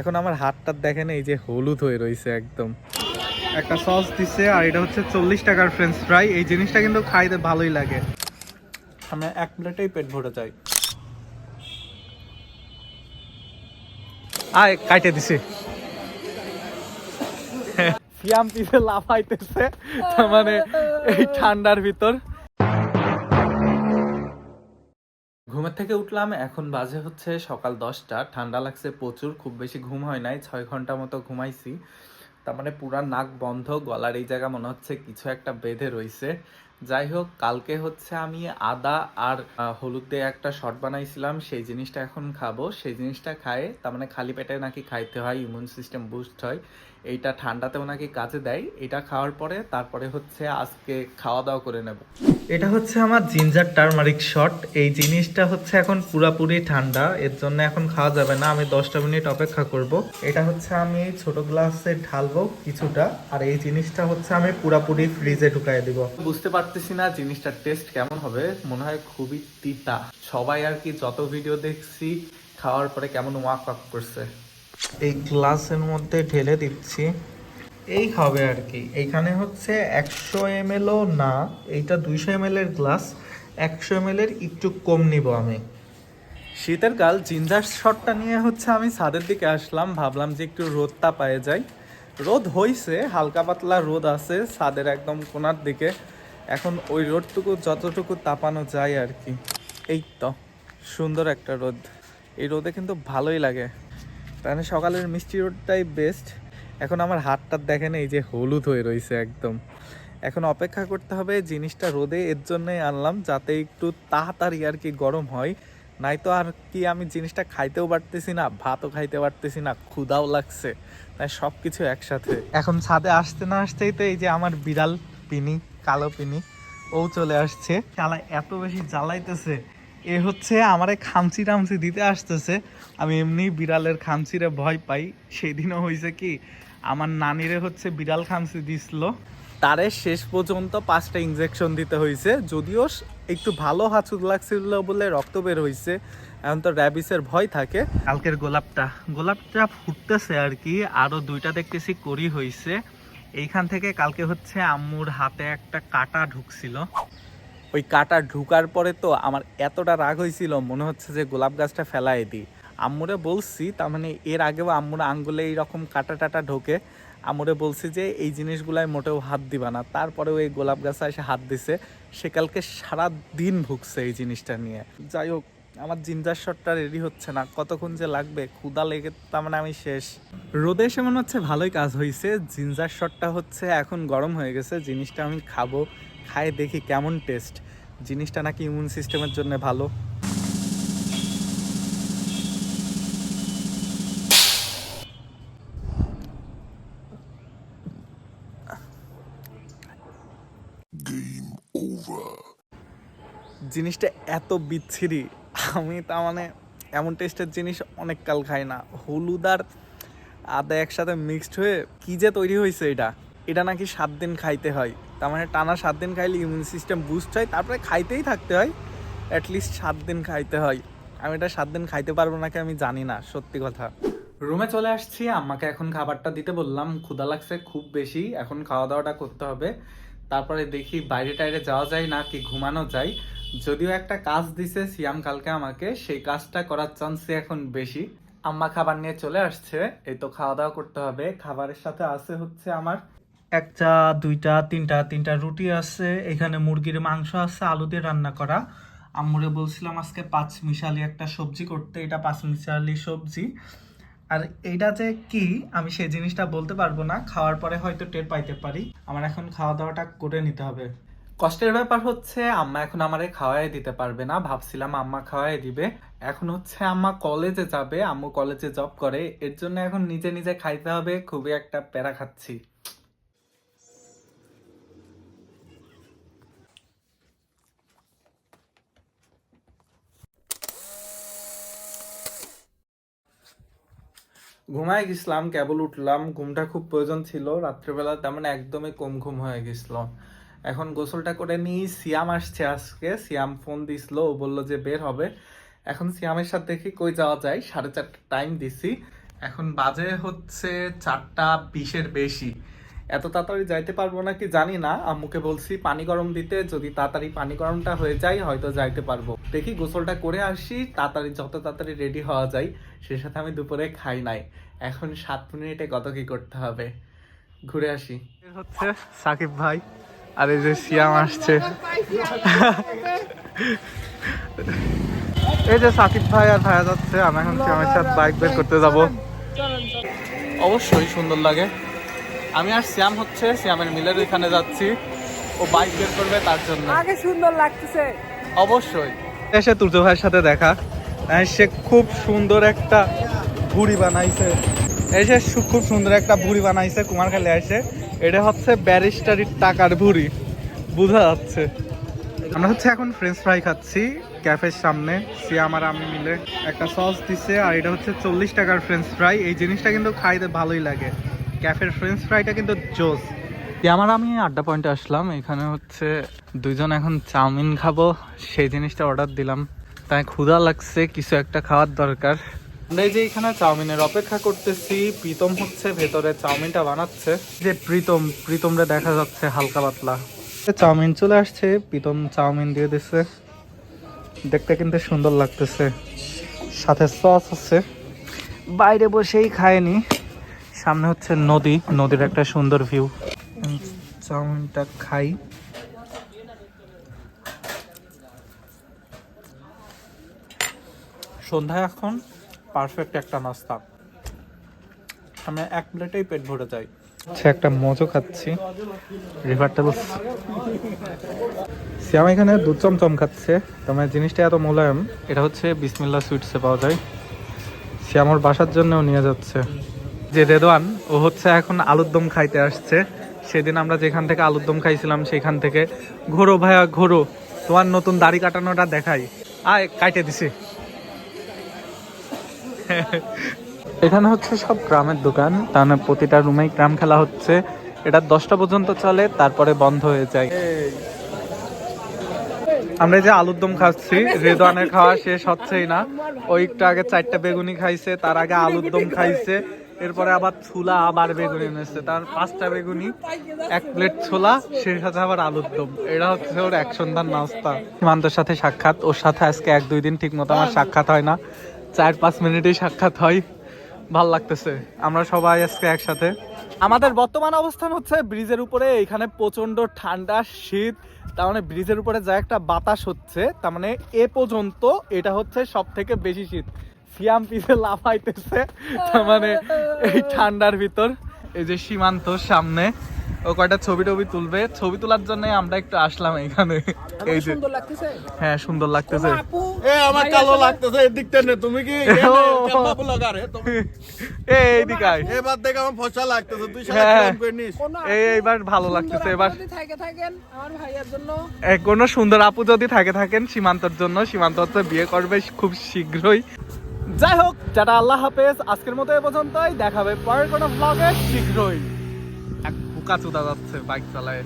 এখন আমার হাতটা দেখেন এই যে হলুদ হয়ে রয়েছে একদম। একটা সস দিছে আর এটা হচ্ছে চল্লিশ টাকার ফ্রেঞ্চ ফ্রাই এই জিনিসটা কিন্তু খাইতে ভালোই লাগে। আমি এক প্লেটেই পেট ভরে যাই। আয় কাটে দিছি। সিয়াম পিছে লাফাইতেছে তার মানে এই ঠান্ডার ভিতর। ঘুমের থেকে উঠলাম, এখন বাজে হচ্ছে সকাল দশটা। ঠান্ডা লাগছে প্রচুর, খুব বেশি ঘুম হয় নাই, ছয় ঘণ্টা মতো ঘুমাইছি। তার মানে পুরা নাক বন্ধ, গলার এই জায়গা মনে হচ্ছে কিছু একটা বেঁধে রইছে। যাই হোক, কালকে হচ্ছে আমি আদা আর হলুদ দিয়ে একটা শট বানাইছিলাম, সেই জিনিসটা এখন খাব। সেই জিনিসটা খায়, তার মানে খালি পেটে নাকি খাইতে হয় ইমিউন সিস্টেম বুস্ট হয়। এইটা ঠান্ডাতেও নাকি কাজে দেয়। এটা খাওয়ার পরে, তারপরে হচ্ছে আজকে খাওয়া দাওয়া করে নেব। এটা হচ্ছে আমার জিঞ্জার টার্মারিক শট। এই জিনিসটা হচ্ছে এখন পুরাপুরি ঠান্ডা এর জন্য এখন খাওয়া যাবে না। আমি দশটা মিনিট অপেক্ষা করব। এটা হচ্ছে আমি ছোট গ্লাসে ঢালবো কিছুটা আর এই জিনিসটা হচ্ছে আমি পুরাপুরি ফ্রিজে ঢুকাই দিব। বুঝতে পারতেছি না জিনিসটার টেস্ট কেমন হবে মনে হয় খুবই তিতা। সবাই আর কি যত ভিডিও দেখছি খাওয়ার পরে কেমন ওয়াক ওয়াক করছে। এই গ্লাসের মধ্যে ঢেলে দিচ্ছি। এই হবে আর কি। এইখানে হচ্ছে একশো এম না, এইটা দুইশো এম এর গ্লাস একশো এম এর একটু কম নিব আমি। শীতের কাল জিঞ্জার শটটা নিয়ে হচ্ছে আমি ছাদের দিকে আসলাম, ভাবলাম যে একটু রোদটা পায়ে যাই। রোদ হইছে, হালকা পাতলা রোদ আছে ছাদের একদম কোনার দিকে। এখন ওই রোদটুকু, যতটুকু তাপানো যায় আর কি। এই তো, সুন্দর একটা রোদ। এই রোদে কিন্তু ভালোই লাগে। তাহলে সকালের মিষ্টি রোদটাই বেস্ট এখন আমার হাতটা দেখেন এই যে হলুদ হয়ে রয়েছে একদম। এখন অপেক্ষা করতে হবে জিনিসটা রোদে, এর জন্যই আনলাম যাতে একটু তাড়াতাড়ি আর কি গরম হয়। নাই তো আর কি আমি জিনিসটা খাইতেও পারতেছি না, ভাতও খাইতে পারতেছি না ক্ষুদাও লাগছে। তাই সব কিছু একসাথে। এখন ছাদে আসতে না আসতেই তো এই যে আমার বিড়াল পিনি, কালো পিনি, ও চলে আসছে। চালা এত বেশি জ্বালাইতেছে। এ হচ্ছে আমারে খামচি টামচি দিতে আসতেছে। আমি এমনি বিড়ালের খামচিরে ভয় পাই। সেদিনও হয়েছে কি, আমার নানিরে হচ্ছে বিড়াল খামচি দিছিল। তারে শেষ পর্যন্ত পাঁচটা ইনজেকশন দিতে হয়েছে যদিও একটু ভালো হাঁচুক লাগছিল বলে রক্ত বের হয়েছে এখন তো র্যাবিসের ভয় থাকে। কালকের গোলাপটা। গোলাপটা ফুটতেছে আর কি। আরও দুইটা দেখতেছি করি হয়েছে এইখান থেকে কালকে হচ্ছে আম্মুর হাতে একটা কাটা ঢুকছিল। ওই কাটা ঢুকার পরে তো আমার এতটা রাগ হয়েছিল, মনে হচ্ছে যে গোলাপ গাছটা ফেলাই দিই। আম্মুরে বলছি, তার মানে এর আগেও আম্মুর আঙ্গুলে এইরকম কাটা টাটা ঢোকে। আম্মুরে বলছি যে এই জিনিসগুলাই মোটেও হাত দিবা না। তারপরেও এই গোলাপ গাছে এসে হাত দিছে। সে কালকে সারা দিন ভুগছে এই জিনিসটা নিয়ে। যাই হোক, আমার জিঞ্জার শটটা রেডি হচ্ছে না। কতক্ষণ যে লাগবে? ক্ষুদা লেগে, তার মানে আমি শেষ। রোদে এসে মনে হচ্ছে ভালোই কাজ হয়েছে জিঞ্জার শটটা হচ্ছে এখন গরম হয়ে গেছে। জিনিসটা আমি খাব। খাই দেখি কেমন টেস্ট জিনিসটা নাকি ইমিউন সিস্টেমের জন্য ভালো। জিনিসটা এত বিচ্ছিরি আমি তার মানে এমন টেস্টের জিনিস অনেক কাল খাই না। হলুদ আর আদা একসাথে মিক্সড হয়ে কি যে তৈরি হয়েছে এটা। এটা নাকি সাত দিন খাইতে হয়। তার মানে টানা সাত দিন খাইলে ইমিউন সিস্টেম বুস্ট হয়, তারপরে খাইতেই থাকতে হয়। অ্যাটলিস্ট সাত দিন খাইতে হয়। আমি এটা সাত দিন খাইতে পারব নাকি আমি জানি না, সত্যি কথা। রুমে চলে আসছি, আম্মাকে এখন খাবারটা দিতে বললাম। ক্ষুদা লাগছে খুব বেশি, এখন খাওয়া দাওয়াটা করতে হবে। তারপরে দেখি বাইরে টাইরে যাওয়া যায় না কি ঘুমানো যায়। যদিও একটা কাজ দিছে সিয়াম কালকে আমাকে, সেই কাজটা করার চান্সই এখন বেশি। আম্মা খাবার নিয়ে চলে আসছে, এই তো খাওয়া দাওয়া করতে হবে। খাবারের সাথে আছে হচ্ছে আমার একটা, দুইটা, তিনটা তিনটা রুটি আছে, এখানে মুরগির মাংস আছে, আলু দিয়ে রান্না করা। আম্মুরে বলছিলাম আজকে পাঁচ মিশালি একটা সবজি করতে, এটা পাঁচ মিশালি সবজি। আর এইটা যে কি, আমি সেই জিনিসটা বলতে পারব না, খাওয়ার পরে হয়তো টের পাইতে পারি। আমার এখন খাওয়া দাওয়াটা করে নিতে হবে। কষ্টের ব্যাপার হচ্ছে, আম্মা এখন আমারে খাওয়াই দিতে পারবে না, ভাবছিলাম আম্মা খাওয়াই দিবে। এখন হচ্ছে আম্মা কলেজে যাবে, আম্মু কলেজে জব করে, এর জন্য এখন নিজে নিজে খাইতে হবে, খুবই একটা প্যারা খাচ্ছি। ঘুমায় গেছিলাম, কেবল উঠলাম। ঘুমটা খুব প্রয়োজন ছিল। রাত্রেবেলা তেমন একদমই কম ঘুম হয়ে গেছিল। এখন গোসলটা করে নিই। সিয়াম আসছে আজকে। সিয়াম ফোন দিছিল। ও বলল যে বের হবে। এখন সিয়ামের সাথে দেখি কই যাওয়া যায়। সাড়ে চারটা টাইম দিছি। এখন বাজে হচ্ছে চারটা বিশের বেশি। এত তাড়াতাড়ি যাইতে পারব নাকি জানি না। আম্মুকে বলছি পানি গরম দিতে যদি তাড়াতাড়ি পানি গরমটা হয়ে যায় হয়তো যাইতে পারব। দেখি গোসলটা করে আসি তাড়াতাড়ি যত তাড়াতাড়ি রেডি হওয়া যায় সে সাথে আমি দুপুরে খাই নাই। এখন সাত মিনিটে কত কি করতে হবে? ঘুরে আসি। হচ্ছে সাকিব ভাই আর এই যে সিয়াম আসছে। এই যে সাকিব ভাই আর ভাইয়া যাচ্ছে আমি এখন সিয়ামের সাথে বাইক বের করতে যাব। অবশ্যই সুন্দর লাগে। আমি আর শ্যাম হচ্ছে শ্যামের মিলের এখানে যাচ্ছি। ও বাইক বের করবে তার জন্য। আগে সুন্দর লাগতেছে। অবশ্যই। এসে তুর্য ভাইয়ের সাথে দেখা। সে খুব সুন্দর একটা ভুড়ি বানাইছে। এসে খুব সুন্দর একটা ভুড়ি বানাইছে কুমারখালী এসে এটা হচ্ছে ব্যারিস্টারির টাকার ভুড়ি। বোঝা যাচ্ছে। আমরা হচ্ছে এখন ফ্রেঞ্চ ফ্রাই খাচ্ছি ক্যাফের সামনে। সিয়াম আর আমি মিলে একটা সস দিছে আর এটা হচ্ছে চল্লিশ টাকার ফ্রেঞ্চ ফ্রাই এই জিনিসটা কিন্তু খাইতে ভালোই লাগে। ক্যাফের ফ্রেঞ্চ ফ্রাইটা কিন্তু জোস। আমার আমি আড্ডা পয়েন্টে আসলাম, এখানে হচ্ছে দুইজন এখন চাউমিন খাব, সেই জিনিসটা অর্ডার দিলাম। তাই ক্ষুধা লাগছে, কিছু একটা খাওয়ার দরকার। আমরা যে এখানে চাউমিনের অপেক্ষা করতেছি, প্রীতম হচ্ছে ভেতরে চাউমিনটা বানাচ্ছে। যে প্রীতম, প্রীতমরে দেখা যাচ্ছে হালকা পাতলা। চাউমিন চলে আসছে, প্রীতম চাউমিন দিয়ে দিচ্ছে দেখতে কিন্তু সুন্দর লাগতেছে। সাথে সস আছে। বাইরে বসেই খায়নি। সামনে হচ্ছে নদী নদীর একটা সুন্দর ভিউ চাউমিনটা খাই। সন্ধ্যায় এখন পারফেক্ট একটা নাস্তা। আমি এক প্লেটেই পেট ভরে যাই। আচ্ছা একটা মজো খাচ্ছি। রিভার টেবলস শ্যাম এখানে দুধ চমচম খাচ্ছে। তোমার জিনিসটা এত মোলায়েম। এটা হচ্ছে বিসমিল্লা সুইটসে পাওয়া যায়। সে আমার বাসার জন্যও নিয়ে যাচ্ছে। যে রেদওয়ান ও হচ্ছে এখন আলুর দম খাইতে আসছে। সেদিন আমরা যেখান থেকে আলুর দম খাইছিলাম, সেখান থেকে, ঘোরো ভাইয়া, ঘোরো, তোমার নতুন দাড়ি কাটানোটা দেখাই। আয়, কাইটে দিছি। এখানে হচ্ছে সব গ্রামের দোকান। তার মানে প্রতিটা রুমেই গ্রাম খেলা হচ্ছে। এটা দশটা পর্যন্ত চলে, তারপরে বন্ধ হয়ে যায়। আমরা যে আলুর দম খাচ্ছি রেদওয়ানের খাওয়া শেষ হচ্ছেই না। ওই একটু আগে চারটা বেগুনি খাইছে, তার আগে আলুর দম খাইছে। এরপরে আবার ছোলা আবার বেগুনি এনেছে। তার পাঁচটা বেগুনি এক প্লেট ছোলা, সেই সাথে আবার আলুর দম। এটা হচ্ছে ওর এক সন্ধ্যার নাস্তা। সীমান্তর সাথে সাক্ষাৎ। ওর সাথে আজকে এক দুই দিন ঠিক মতো আমার সাক্ষাৎ হয় না। চার পাঁচ মিনিটেই সাক্ষাৎ হয়। ভালো লাগতেছে। আমরা সবাই আজকে একসাথে। আমাদের বর্তমান অবস্থান হচ্ছে ব্রিজের উপরে। এখানে প্রচণ্ড ঠান্ডা, শীত। তার মানে ব্রিজের উপরে যা একটা বাতাস হচ্ছে, তার মানে এ পর্যন্ত এটা হচ্ছে সব থেকে বেশি শীত। সিয়াম পিছে লাফাইতেছে। তার মানে এই ঠান্ডার ভিতর এই যে সীমান্ত সামনে ও কয়টা ছবি টবি তুলবে? ছবি তোলার জন্য আমরা একটু আসলাম এখানে এই যে হ্যাঁ সুন্দর লাগতেছে। এ আমার কালো লাগতেছে এদিকটা নে তুমি কি এই আয়। এবার দেখে আমার ফসা লাগতেছে তুই হ্যাঁ। করে নিস। এই এইবার ভালো লাগতেছে এবার যদি থাকে থাকেন আমার ভাইয়ের জন্য। কোনো সুন্দর আপু যদি থাকে থাকেন সীমান্তর জন্য। সীমান্ত হচ্ছে বিয়ে করবে খুব শীঘ্রই। যাই হোক যারা আল্লাহ হাফেজ। আজকের মতো এ পর্যন্তই। দেখাবে পরের কোনো ব্লগে শীঘ্রই। এক বুকা চুদা যাচ্ছে, বাইক চালায়।